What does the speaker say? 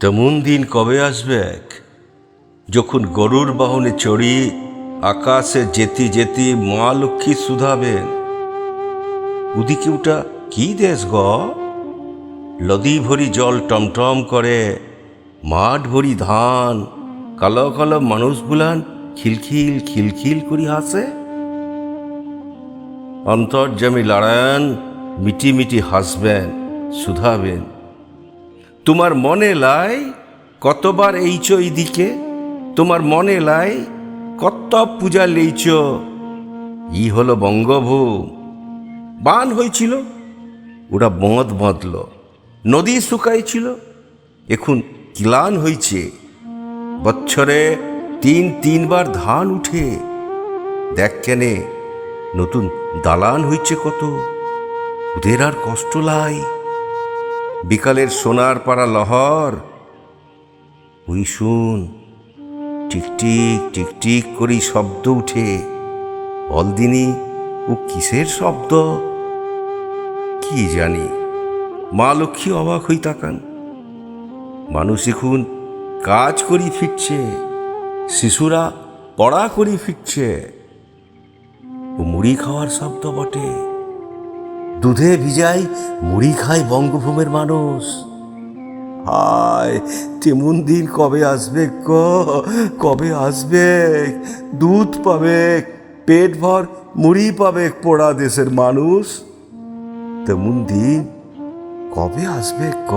তেমন দিন কবে আসবে এক? যখন গরুর বাহনে চড়ি, আকাশে যেতে যেতে মা লক্ষ্মী শুধাবেন। ওদিকে ওটা কি দেশ গ? নদী ভরি জল টমটম করে, মাঠ ভরি ধান, কালো কালো মানুষগুলান খিলখিল খিলখিল করি হাসে। অন্তর্জামী লড়ায়ন মিটি মিটি হাসবেন, শুধাবেন। তোমার মনে লাই কতবার এইছ এইদিকে? তোমার মনে লাই কত পূজা লেইছ? ই হলো বঙ্গভূম। বান হয়েছিল ওরা বঁধ বাঁধল, নদী শুকাইছিল, এখন কিলান হয়েছে বছরে তিন তিনবার ধান উঠে। দেখ কেনে, নতুন দালান হইছে কত। ওদের আর কষ্ট লাই। বিকালের সোনার পাড়া লহর। ওই শুন টিকটিক টিকটিক করি শব্দ উঠে। অলদিনী, ও কিসের শব্দ? কি জানি, মা লক্ষ্মী অবাক হই তাকান। মানুষ এখন কাজ করি ফিরছে, শিশুরা পড়া করি ফিরছে। ও মুড়ি খাওয়ার শব্দ বটে। দুধে ভিজাই মুড়ি খায় বঙ্গভূমের মানুষ। হায় তেমন দিন কবে আসবে ক কবে আসবে? দুধ পাবে, পেট ভর মুড়ি পাবে পোড়া দেশের মানুষ। তেমন দিন কবে আসবে ক